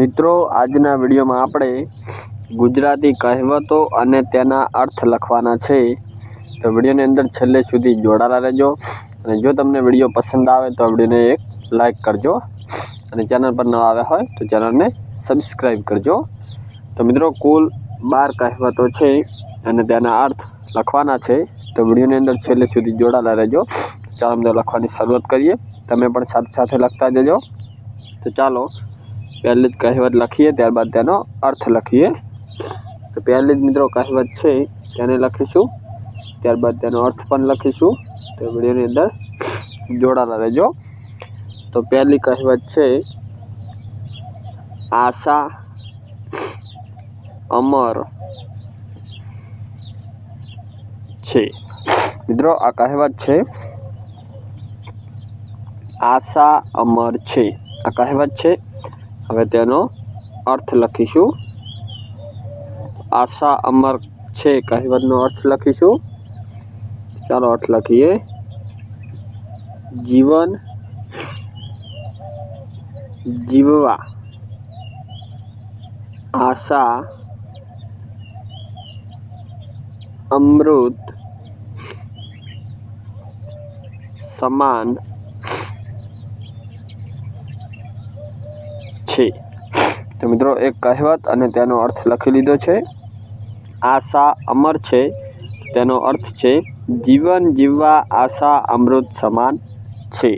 મિત્રો, આજના વિડીયોમાં આપણે ગુજરાતી કહેવતો અને તેના અર્થ લખવાના છે. તો વિડીયોની અંદર છેલ્લે સુધી જોડાયેલા રહેજો. અને જો તમને વીડિયો પસંદ આવે તો વિડીયોને એક લાઈક કરજો. અને ચેનલ પર ન આવ્યા હોય તો ચેનલને સબસ્ક્રાઈબ કરજો. તો મિત્રો, કુલ બાર કહેવતો છે અને તેના અર્થ લખવાના છે. તો વિડીયોની અંદર છેલ્લે સુધી જોડાયેલા રહેજો. ચાલો, અમે લખવાની શરૂઆત કરીએ. તમે પણ સાથે સાથે લખતા જજો. તો ચાલો પહેલી જ કહેવત લખીએ, ત્યારબાદ તેનો અર્થ લખીએ. તો પહેલી જ મિત્રો કહેવત છે, તેને લખીશું. ત્યારબાદ તેનો અર્થ પણ લખીશું. તો વિડીયોની અંદર જોડાયેલા રહેજો. તો પહેલી કહેવત છે, આશા, અમર છે. મિત્રો, આ કહેવત છે, આશા, અમર છે. આ કહેવત છે હવે તેનો અર્થ લખીશું. આશા અમર છે કહેવતનો અર્થ લખીશું. ચાલો અર્થ લખીએ. જીવન જીવવા. આશા અમૃત સમાન છે. તો મિત્રો, એક કહેવત અને તેનો અર્થ લખી લીધો છે. આશા અમર છે. તેનો અર્થ છે, જીવન જીવવા આશા અમૃત સમાન છે.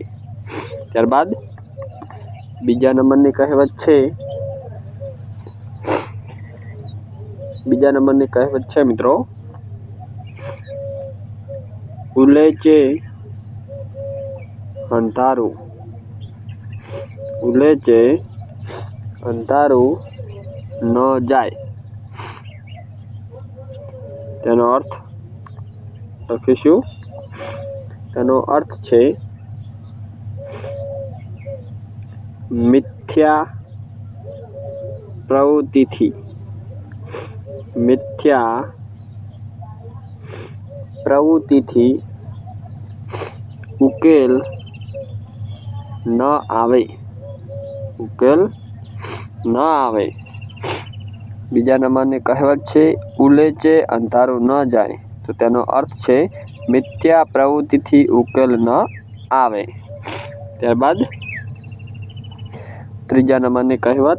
ત્યારબાદ બીજા નંબરની કહેવત છે, બીજા નંબરની કહેવત છે મિત્રો, ઉલેચે અંધારું ઉલેચે અંધારું ન જાય. તેનો અર્થ લખીશું. તેનો અર્થ છે, મિથ્યા પ્રવૃત્તિથી. મિથ્યા પ્રવૃત્તિથી ઉકેલ ન આવે. ઉકેલ ન આવે. બીજા નંબરની કહેવત છે ઉલેચે અંધારું ન જાય. તો તેનો અર્થ છે, મિથ્યા પ્રવૃત્તિથી ઉકેલ ન આવે. ત્યારબાદ ત્રીજા નંબરની કહેવત,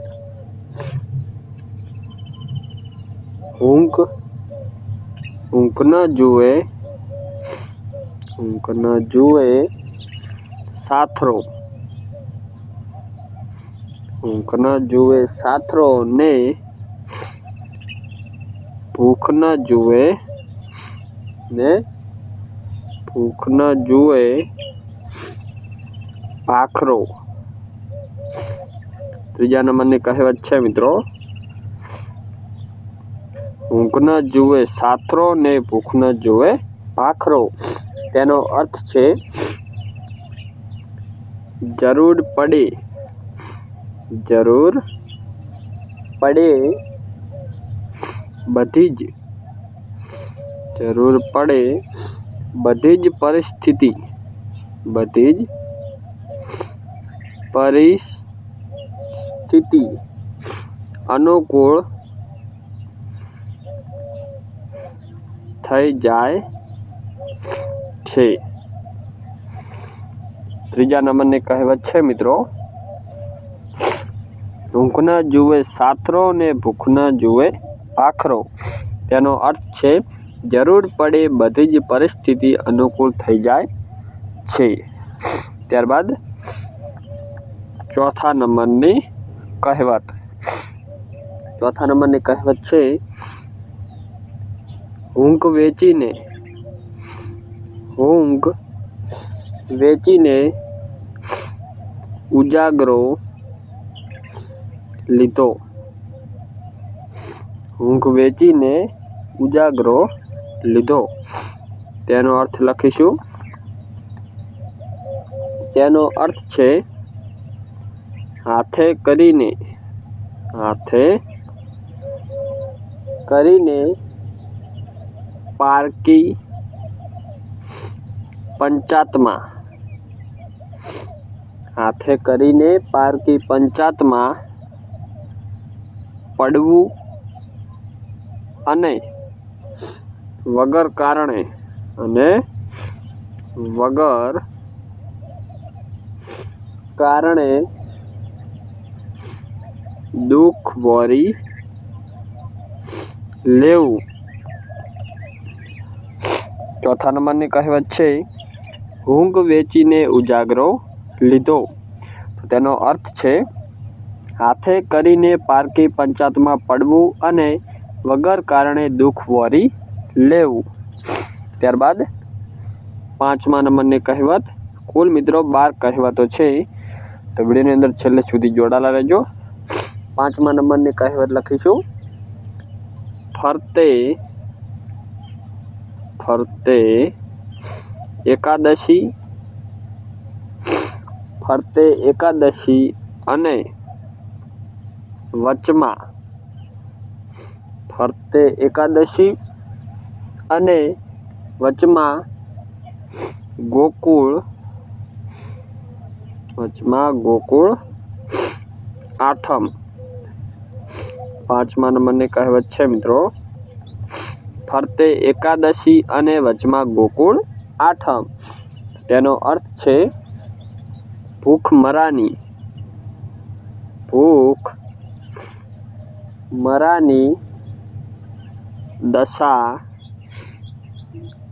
ઊંઘ ઊંઘ ન જુએ, ઊંઘ ન જુએ, સાથરો. ઊંઘ ન જુએ સાથરો ને ભૂખ ન જુએ ને ભૂખ ન જુએ ભાખરો. ત્રીજા નંબરની કહેવત છે મિત્રો ઊંઘ ન જુએ સાથરો ને ભૂખ ન જુએ ભાખરો. તેનો અર્થ છે, જરૂર પડે. જરૂર પડે બધી જ જરૂર પડે બધી જ પરિસ્થિતિ બધી જ પરિસ્થિતિ અનુકૂળ થઈ જાય છે ત્રીજા નંબરની કહેવત છે મિત્રો ઊંઘ ન જુએ સાથરો ને ભૂખ ન જુએ ભાખરો તેનો અર્થ છે, જરૂર પડે બધી જ પરિસ્થિતિ અનુકૂળ થઈ જાય છે. ત્યારબાદ ચોથા નંબરની કહેવત. ચોથા નંબરની કહેવત છે, ઊંઘ વેચીને ઊંઘ વેચીને ઉજાગરો લીધો. ઊંઘ વેચીને ઉજાગરો લીધો. તેનો અર્થ લખીશું. તેનો અર્થ છે, હાથે કરીને હાથે કરીને પારકી પંચાતમાં, હાથે કરીને પારકી પંચાયતમાં પડવું અને વગર કારણે અને વગર કારણે દુઃખ વરી લેવું. ચોથા નંબરની કહેવત છે, ઊંઘ વેચીને ઉજાગરો લીધો. તેનો અર્થ છે હાથે કરીને પારકી પંચાયતમાં પડવું અને વગર કારણે દુઃખ વરી લેવું. ત્યારબાદ પાંચમા નંબરની કહેવત, કુલ મિત્રો, બાર કહેવતો છે. તો વિડીયોની અંદર છેલ્લે સુધી જોડાયેલા રહેજો. પાંચમા નંબરની કહેવત લખીશું, ફરતે ફરતે એકાદશી ફરતે એકાદશી અને વચમાં ફરતે એકાદશી અને વચમાં ગોકુળ વચમાં ગોકુળ આઠમ. પાંચમા નંબરની કહેવત છે મિત્રો. ફરતે એકાદશી અને વચમાં ગોકુળ આઠમ. તેનો અર્થ છે ભૂખ મરાની. ભૂખ મરાની દશા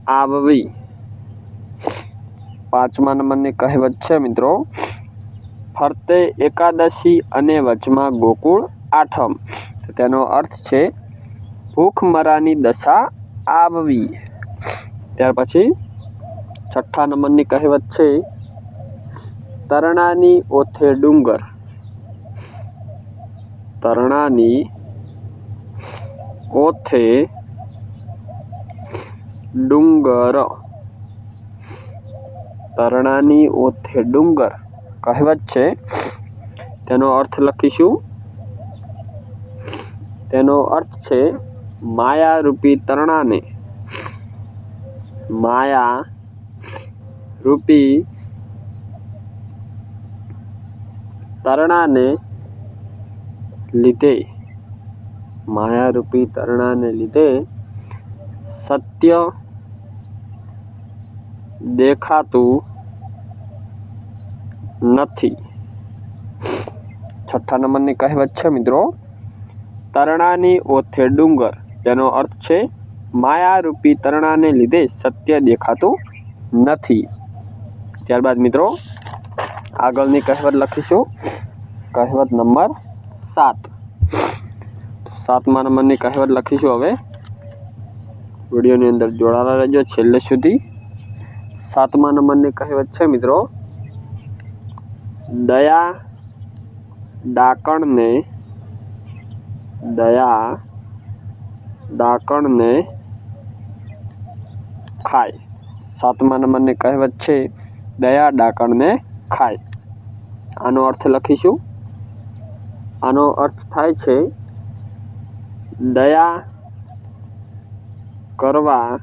આવવી. પાંચમા નંબરની કહેવત છે મિત્રો, ફરતે એકાદશી અને વચમાં ગોકુળ આઠમ. તેનો અર્થ છે, ભૂખ મરાની દશા આવવી. ત્યાર પછી છઠ્ઠા નંબરની કહેવત છે, તરણાની ઓથે ડુંગર. તરણાની ઓથે ડુંગર. તરણાની ઓથે ડુંગર કહેવત છે. તેનો અર્થ લખીશું. તેનો અર્થ છે માયા રૂપી તરણાને. માયા રૂપી તરણાને લીધે માયારૂપી તરણાને લીધે સત્ય દેખાતું નથી. છઠ્ઠા નંબરની કહેવત છે મિત્રો, તરણાની ઓથે ડુંગર તેનો અર્થ છે, માયારૂપી તરણાને લીધે સત્ય દેખાતું નથી ત્યારબાદ મિત્રો, આગળની કહેવત લખીશું. કહેવત નંબર સાત. સાતમા નંબરની કહેવત લખીશું હવે. વિડીયોની અંદર જોડાયેલા રહેજો છેલ્લે સુધી. સાતમા નંબરની કહેવત છે મિત્રો, દયા ડાકણને દયા ડાકણને ખાય. સાતમા નંબરની કહેવત છે, દયા ડાકણને ખાય. આનો અર્થ લખીશું. આનો અર્થ થાય છે દયા કરવા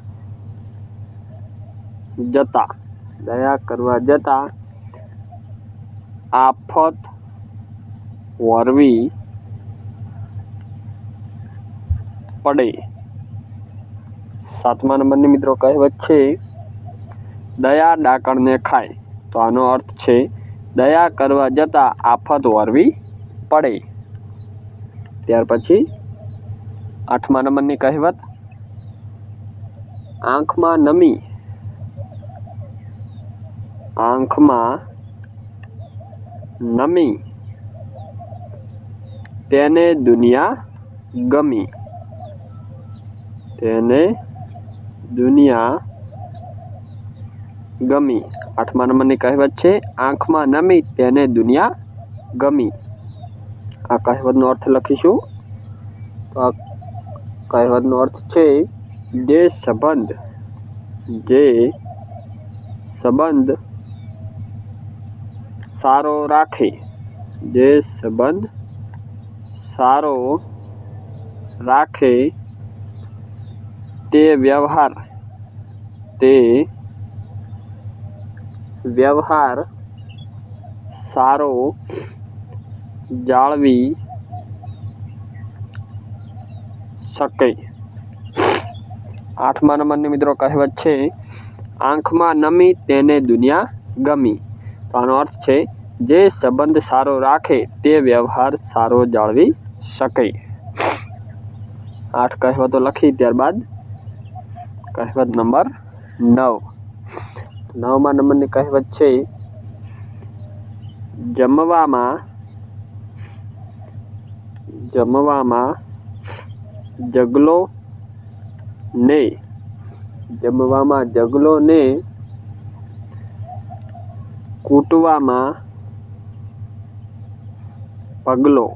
જતા, દયા કરવા જતા આફત વરવી પડે. સાતમા નંબરની મિત્રો કહેવત છે, દયા ડાકણને ખાય. તો આનો અર્થ છે, દયા કરવા જતા આફત વરવી પડે. ત્યાર પછી આઠમા નંબરની કહેવત, આંખમાં નમી. આંખમાં નમી. તેને દુનિયા ગમી. તેને દુનિયા ગમી. આઠમા નંબરની કહેવત છે, આંખમાં નમી, તેને દુનિયા ગમી. આ કહેવતનો અર્થ લખીશું. તો આ કહેવતનો અર્થ છે, જે સંબંધ જે સંબંધ સારો રાખે, જે સંબંધ સારો રાખે, તે વ્યવહાર તે વ્યવહાર સારો જાળવી શકે આઠમા નંબરની મિત્રો કહેવત છે, આંખમાં નમી તેને દુનિયા ગમી. તો આનો અર્થ છે, જે સંબંધ સારો રાખે તે વ્યવહાર સારો જાળવી શકે. આઠ કહેવતો લખી ત્યારબાદ કહેવત નંબર નવ. નવમા નંબરની કહેવત છે, જમવામાં જમવામાં જગલો ને જમવામાં જગલો ને કૂટવામાં પગલો.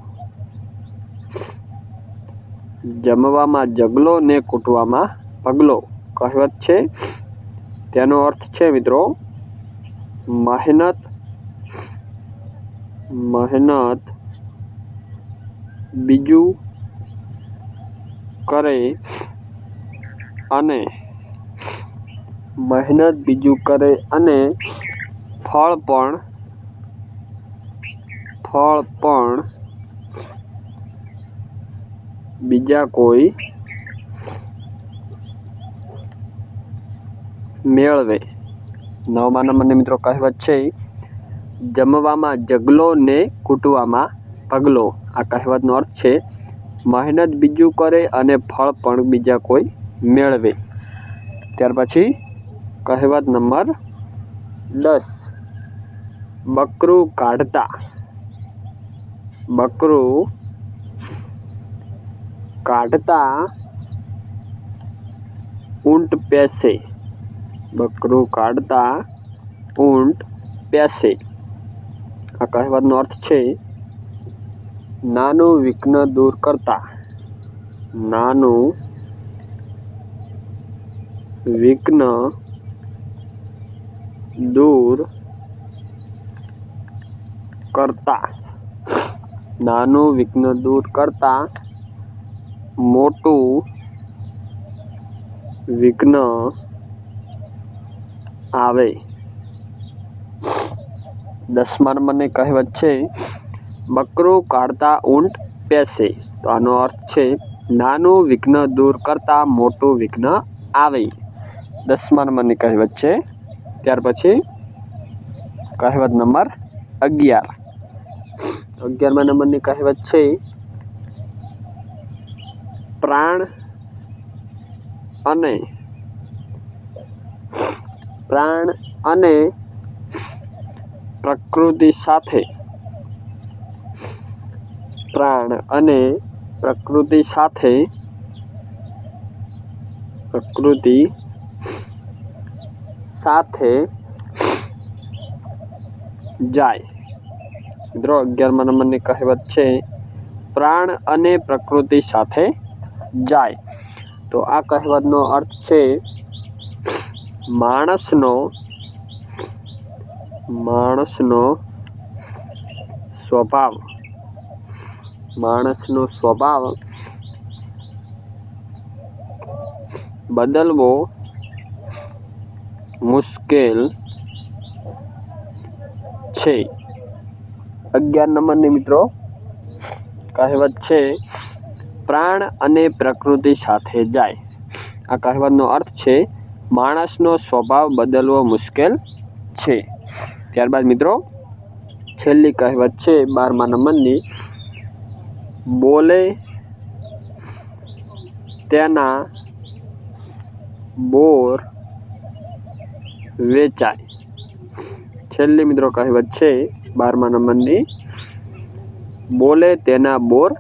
જમવામાં જગલો ને કૂટવામાં પગલો કહેવત છે. તેનો અર્થ છે મિત્રો, મહેનત મહેનત બીજું કરે અને મહેનત બીજું કરે અને ફળ પણ ફળ પણ બીજા કોઈ મેળવે. નવમા નંબરની મિત્રો કહેવત છે, જમવામાં જગલો ને કૂટવામાં પગલો. આ કહેવતનો અર્થ છે મહેનત બીજું કરે અને ફળ પણ બીજા કોઈ મેળવે. ત્યાર પછી કહેવત નંબર દસ. બકરું કાઢતા. બકરું કાઢતા ઊંટ પેસે. બકરું કાઢતા ઊંટ પેસે. આ કહેવતનો અર્થ છે નાનું વિઘ્ન દૂર કરતા. નાનું વિઘ્ન દૂર કરતા. નાનું વિઘ્ન દૂર કરતા મોટું વિઘ્ન આવે. દસમા નંબરની કહેવત છે બકરું કાઢતા ઊંટ પેસે. તો આનો અર્થ છે, નાનું વિઘ્ન દૂર કરતાં મોટું વિઘ્ન આવે. દસમા નંબરની કહેવત છે. ત્યાર પછી કહેવત નંબર અગિયાર. અગિયારમા નંબરની કહેવત છે, પ્રાણ અને પ્રાણ અને પ્રકૃતિ સાથે પ્રાણ અને પ્રકૃતિ સાથે પ્રકૃતિ સાથે જાય. મિત્રો, અગિયારમા નંબરની કહેવત છે, પ્રાણ અને પ્રકૃતિ સાથે જાય. તો આ કહેવતનો અર્થ છે, માણસનો માણસનો સ્વભાવ. માણસનો સ્વભાવ બદલવો મુશ્કેલ છે. અગિયાર નંબરની મિત્રો કહેવત છે, પ્રાણ અને પ્રકૃતિ સાથે જાય. આ કહેવતનો અર્થ છે, માણસનો સ્વભાવ બદલવો મુશ્કેલ છે. ત્યારબાદ મિત્રો, છેલ્લી કહેવત છે બારમા નંબરની બોલે તેના બોર વેચાય. છેલ્લી મિત્રો કહેવત છે બારમા નંબરની, બોલે તેના બોર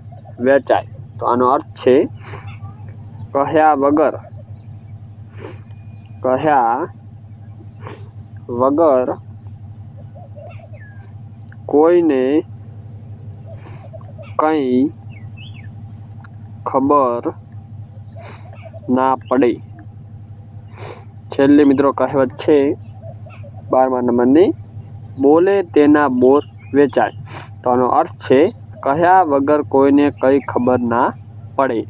વેચાય. તો આનો અર્થ છે, કહ્યા વગર કહ્યા વગર કોઈને કંઈ ખબર ના પડે. છેલ્લી મિત્રો કહેવત છે, બારમા નંબરની, બોલે તેના બોર વેચાય. તો આનો અર્થ છે, કહ્યા વગર કોઈને કંઈ ખબર ના પડે.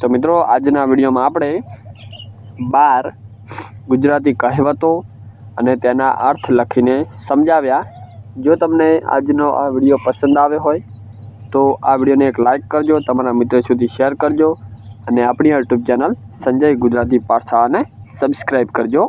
તો મિત્રો, આજના વિડીયોમાં આપણે બાર ગુજરાતી કહેવતો અને તેના અર્થ લખીને સમજાવ્યા. જો તમને આજનો આ વીડિયો પસંદ આવ્યો હોય તો આ વિડીયોને એક લાઇક કરજો, તમારા મિત્રો સુધી શેર કરજો અને આપણી યુટ્યુબ ચેનલ સંજય ગુજરાતી પાઠશાળાને સબસ્ક્રાઈબ કરજો.